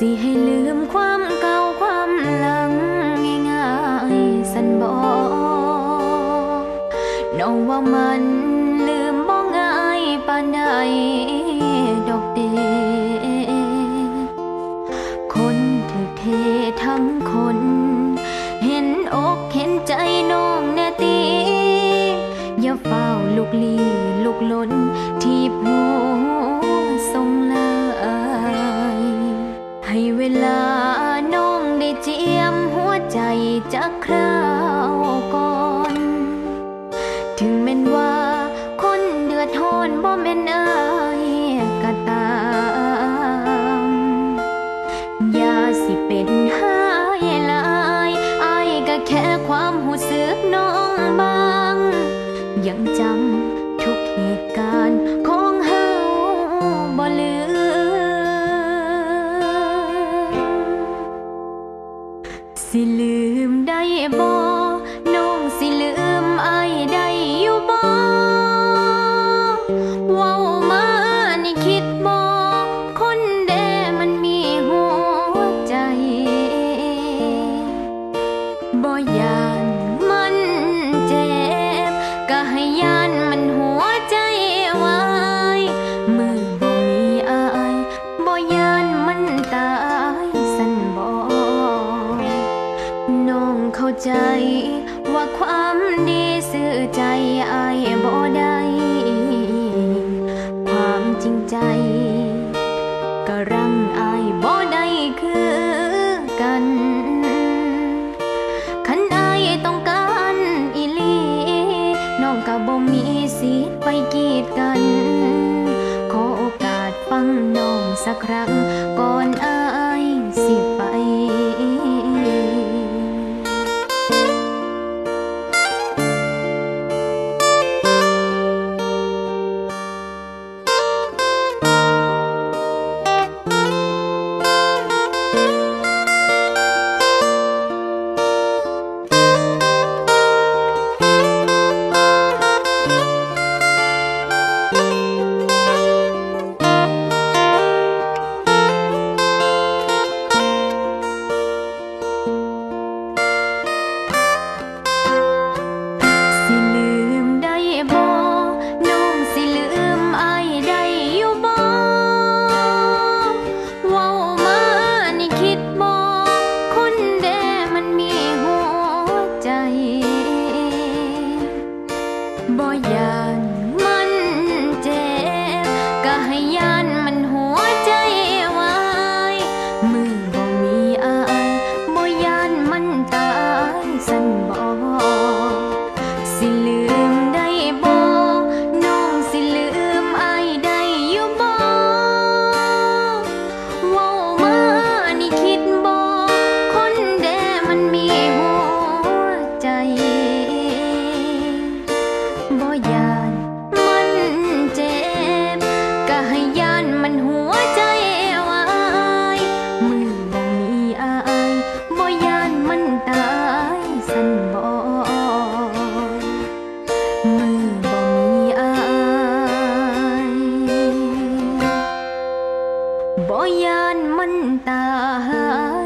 สิให้ลืมความเก่าความหลังง่ายๆสันบอกน้องว่ามันลืมบ่ง่ายปานใดดอกเดคนถือเททั้งคน เห็นอกเห็นใจน้องแน่ตีอย่าเฝ้าลุกลีลุกล้นที่ผู้ ให้เวลาน้องได้เจียมหัวใจจากคราวก่อน ถึงแม้นว่าคนเดือดทนบ่แม่นอายก็ตาม อย่าสิเป็นหายลายอายก็แค่ความหูสึกน้องบาง ยังจำทุกเหตุการณ์ สิลืมได้บ่น้องสิลืมอายได้อยู่บ่เว้ามานี่คิดบ่คนแดมันมีหัวใจบ่ยาก เข้าใจ ว่าความดีสื่อใจไอายบ่ได้ความจริงใจก็รังไอายบ่ได้คือกันคันอายต้องการอีลีน้องก็บ่มีสิทธิ์ไปกีดกัน ขอโอกาสฟังน้องสักครั้งก่อนอ บ่ย บ่ยานมันตาย